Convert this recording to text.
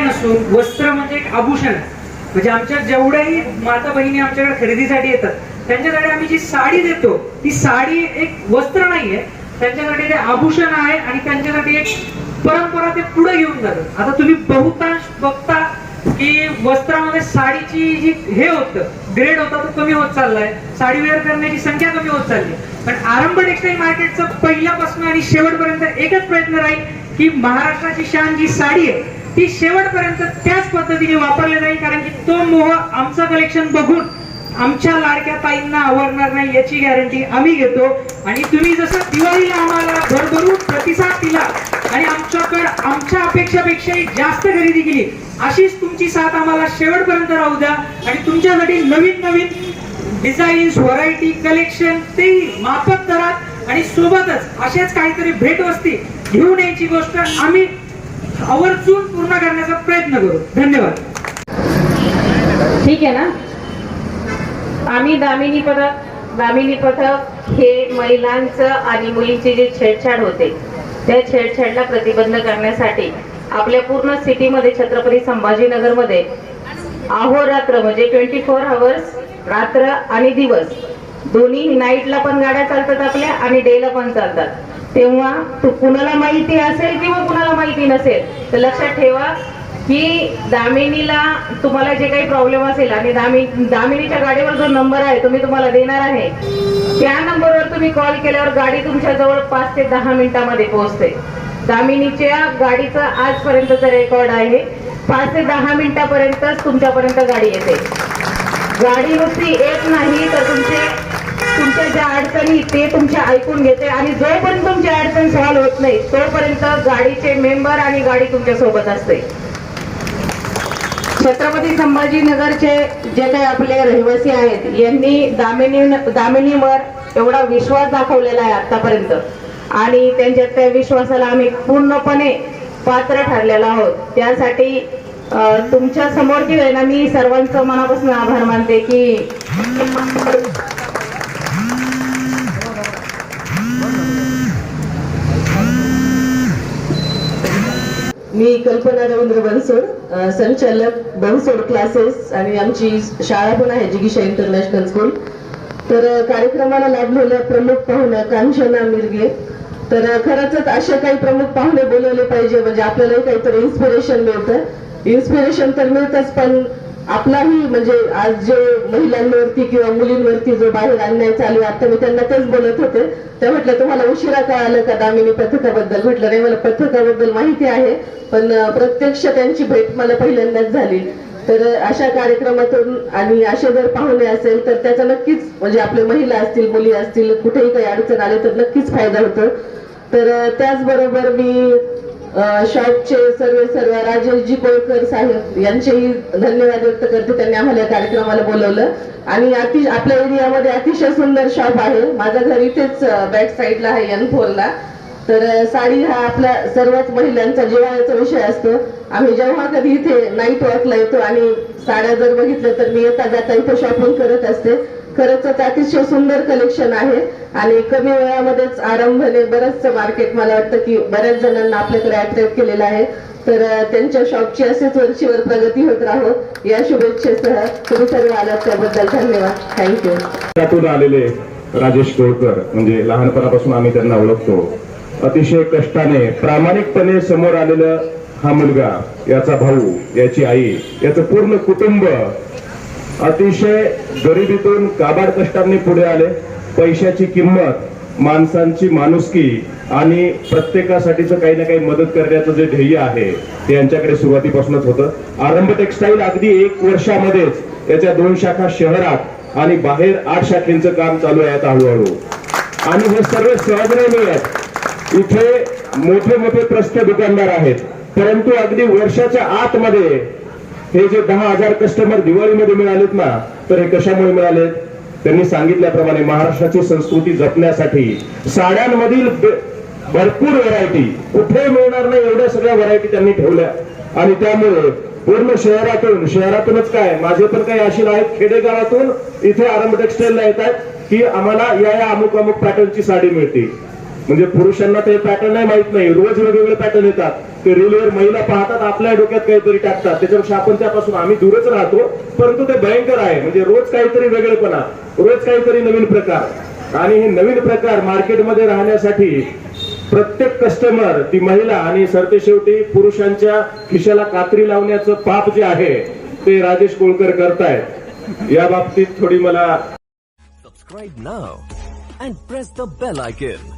नसून वस्त्र म्हणजे एक आभूषण. म्हणजे आमच्या जेवढ्याही माता बहिणी आमच्याकडे खरेदीसाठी येतात त्यांच्यासाठी आम्ही जी साडी देतो ती साडी एक वस्त्र नाहीये. त्यांच्यासाठी ते आभूषण आहे आणि त्यांच्यासाठी एक परंपरा ते पुढे घेऊन जातात. आता तुम्ही बहुतांश बघता की वस्त्रामध्ये साडीची जी हे होतं ग्रेड होता तो कमी होत चाललाय. साडी वेअर करण्याची संख्या कमी होत चालली. पण आरंभ टेक्सटाईल मार्केटचं पहिल्यापासून आणि शेवटपर्यंत एकच प्रयत्न राहील की महाराष्ट्राची शान जी साडी आहे ती शेवटपर्यंत त्याच पद्धतीने वापरली जाईल कारण की तो मोह आमचं कलेक्शन बघून आमच्या लाडक्या ताईंना आवडणार नाही याची गॅरंटी आम्ही घेतो. आणि तुम्ही जसं दिवाळीला आम्हाला भरभरून प्रतिसाद दिला आणि आमच्याकडे आमच्या अपेक्षापेक्षाही जास्त खरेदी केली अशीच तुमची साथ आम्हाला शेवटपर्यंत राहू द्या. आणि तुमच्यासाठी नवीन नवीन डिझाईन्स व्हरायटी कलेक्शन ते माफक दरात आणि सोबतच अशाच काहीतरी भेटवस्ती घेऊन यायची गोष्ट आम्ही आवर्जून पूर्ण करण्याचा प्रयत्न करू. धन्यवाद. ठीक आहे ना? आम्ही दामिनी पथक दामिनी पथक हे महिलांचं आणि मुलींची जी छेडछाड होते त्या छेडछाडला प्रतिबंध करण्यासाठी आपल्या पूर्ण सिटीमध्ये छत्रपती संभाजीनगरमध्ये अहोरात्र म्हणजे ट्वेंटी फोर आवर्स रात्र आणि दिवस दोन्ही नाईटला पण गाड्या चालतात आपल्या आणि डेला पण चालतात. तेव्हा तू कुणाला माहिती असेल किंवा कुणाला माहिती नसेल तर लक्षात ठेवा की दामिनीला तुम्हाला जे काही प्रॉब्लेम असेल आणि दामी दामिनीच्या गाडीवर जो नंबर आहे तो मी तुम्हाला देणार आहे. त्या नंबरवर तुम्ही कॉल केल्यावर गाडी तुमच्या जवळ पाच ते दहा मिनिटामध्ये पोहोचते. दामिनीच्या गाडीचं आजपर्यंतचा रेकॉर्ड आहे पाच ते दहा मिनिटापर्यंतच तुमच्यापर्यंत गाडी येते. गाडी नुसती येत नाही तर तुमचे तुमच्या ज्या अडचणी ते तुमच्या ऐकून घेते आणि जोपर्यंत तुमची अडचण सॉल्व्ह होत नाही तोपर्यंत गाडीचे मेंबर आणि गाडी तुमच्यासोबत असते. छत्रपती संभाजीनगरचे जे काही आपले रहिवासी आहेत यांनी दामिनी दामिनीवर एवढा विश्वास दाखवलेला आहे आतापर्यंत आणि त्यांच्या त्या विश्वासाला आम्ही पूर्णपणे पात्र ठरलेलो आहोत. त्यासाठी तुमच्यासमोर जे आहे ना मी सर्वांचं मनापासून आभार मानते की मी कल्पना रवींद्र बनसोड संचालक बनसोड क्लासेस आणि आमची शाळा पण आहे जिगिशा इंटरनॅशनल स्कूल तर कार्यक्रमाला लाभलेल्या प्रमुख पाहुण्या कांचना मिरगे. तर खरंच असे काही प्रमुख पाहुणे बोलवले पाहिजे म्हणजे आपल्यालाही काहीतरी इन्स्पिरेशन मिळतं. इन्स्पिरेशन तर मिळतच पण आपलाही म्हणजे आज जे महिलांवरती किंवा मुलींवरती जो बाहेर अन्याय चालू आहे आता मी त्यांना तेच बोलत होते. त्या म्हटलं तुम्हाला उशिरा काय आलं का दामिनी पथकाबद्दल? म्हटलं नाही मला पथकाबद्दल माहिती आहे पण प्रत्यक्ष त्यांची भेट मला पहिल्यांदाच झाली. तर अशा कार्यक्रमातून आणि असे जर पाहुणे असेल तर त्याचा नक्कीच म्हणजे आपल्या महिला असतील मुली असतील कुठेही काही अडचण आली तर नक्कीच फायदा होतो. तर त्याचबरोबर मी शॉपचे सर्व सर्व राजेशजी कोळकर साहेब यांचेही धन्यवाद व्यक्त करते. त्यांनी आम्हाला या कार्यक्रमाला बोलवलं. आणि अति आपल्या एरियामध्ये अतिशय सुंदर शॉप आहे. माझं घर इथेच बॅक साईडला आहे एन फोरला तर साडी हा आपल्या सर्वच महिलांचा जेवायचा विषय असतो. आम्ही जेव्हा कधी इथे नाईट वॉकला येतो आणि साड्या जर बघितलं तर मी येता जाता इथे शॉपिंग करत असते. खरंच अतिशय सुंदर कलेक्शन आहे. आणि कमी वेळामध्येच आरंभने बरंचसं मार्केट मला वाटतं की बऱ्याच जणांना आपल्याकडे अट्रॅक्ट केलेलं आहे. तर त्यांच्या शॉपची असेच वर्षीवर प्रगती होत राहो. या शुभेच्छेसह तुम्ही सर्व आलात त्याबद्दल धन्यवाद. थँक्यू त्यातून आलेले राजेश कोळकर म्हणजे लहानपणापासून आम्ही त्यांना ओळखतो. अतिशय कष्टाने प्रामाणिकपणे समोर आलेलं हा मुलगा याचा भाऊ याची आई याचं पूर्ण कुटुंब अतिशय गरिबीतून काबाड कष्टांनी पुढे आले. पैशाची किंमत माणसांची माणुसकी आणि प्रत्येकासाठीच काही ना काही मदत करण्याचं जे ध्येय आहे ते यांच्याकडे सुरुवातीपासूनच होतं. आरंभ टेक्सटाईल अगदी एक वर्षामध्येच याच्या दोन शाखा शहरात आणि बाहेर आठ शाखेंचं काम चालू आहे आता हळूहळू. आणि हे सर्व सहज नाही मिळत. इथे मोठे मोठे प्रस्थ दुकानदार आहेत. परंतु अगदी वर्षाच्या आतमध्ये हे जे दहा हजार कस्टमर दिवाळीमध्ये मिळालेत ना तर हे कशामुळे मिळालेत? त्यांनी सांगितल्याप्रमाणे महाराष्ट्राची संस्कृती जपण्यासाठी साड्यांमधील भरपूर व्हरायटी कुठे मिळणार नाही एवढ्या सगळ्या व्हरायटी त्यांनी ठेवल्या. आणि त्यामुळे पूर्ण शहरातून शहरातूनच काय माझे पण काही अशी आहेत खेडेगावातून इथे आरंभ टेक्सटाईलला येतात की आम्हाला या या अमुक अमुक पॅटर्नची साडी मिळते. म्हणजे पुरुषांना ते पॅटर्न नाही माहीत नाही. रोज वेगवेगळे पॅटर्न येतात. ते रेल्वेवर महिला पाहतात आपल्या डोक्यात काहीतरी टाकतात. त्याच्यापेक्षा आपण त्यापासून आम्ही दूरच राहतो परंतु ते भयंकर आहे. म्हणजे रोज काहीतरी वेगळेपणा रोज काहीतरी नवीन प्रकार. आणि हे नवीन प्रकार मार्केटमध्ये राहण्यासाठी प्रत्येक कस्टमर ती महिला आणि सरते शेवटी पुरुषांच्या खिशाला कात्री लावण्याचं पाप जे आहे ते राजेश कोळकर करतायत. या बाबतीत थोडी मला subscribe now and press the bell icon